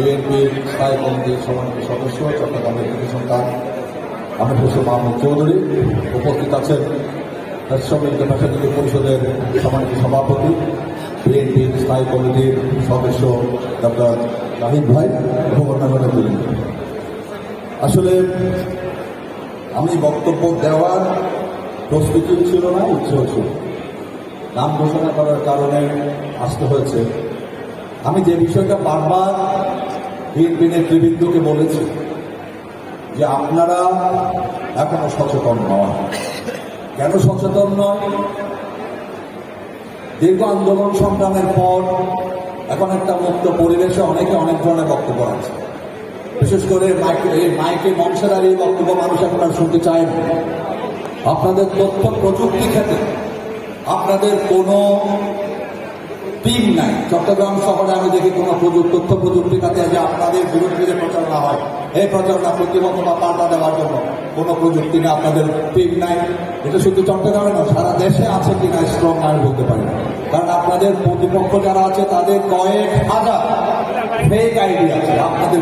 বিএনপির স্থায়ী কমিটির সম্মানিত সদস্য চট্টগ্রামের কৃতি সন্তান হোসেন মাহমুদ চৌধুরী, উপস্থিত আছেন সম্মিলিত পেশাজীবী পরিষদের সম্মানিত সভাপতি, বিএনপির স্থায়ী কমিটির সদস্য ডক্টর রাহিদ ভাই এবং। আসলে আমি বক্তব্য দেওয়ার প্রস্তুতি ছিল না ইচ্ছেও ছিল নাম ঘোষণা করার কারণে আসতে হয়েছে আমি যে বিষয়টা বারবার বিএনপি নেতৃবৃন্দকে বলেছি যে আপনারা এখনও সচেতন নন। কেন সচেতন নয় দীর্ঘ আন্দোলন সংগ্রামের পর এখন একটা মুক্ত পরিবেশে অনেকে অনেক ধরনের বক্তব্য আছে। বিশেষ করে মাইকে, এই মাইকে মঞ্চে দাঁড়িয়ে বক্তব্য মানুষ আর শুনতে চায় আপনাদের তথ্য প্রযুক্তি ক্ষেত্রে আপনাদের কোনো টিম নাই। চট্টগ্রাম শহরে আমি দেখি কোনো প্রযুক্তি তথ্য প্রযুক্তি কাছে যে আপনাদের বিরুদ্ধে যে প্রচারণা হয়, এই প্রচারণা প্রতিবন্ধ বা পাল্টা দেওয়ার জন্য কোনো প্রযুক্তি নেই, আপনাদের টিম নাই। এটা শুধু চট্টগ্রামে না সারা দেশে আছে কিনা স্ট্রং আর বলতে পারি কারণ আপনাদের প্রতিপক্ষ যারা আছে, তাদের কয়েক হাজার ফেক আইডি আছে। আপনাদের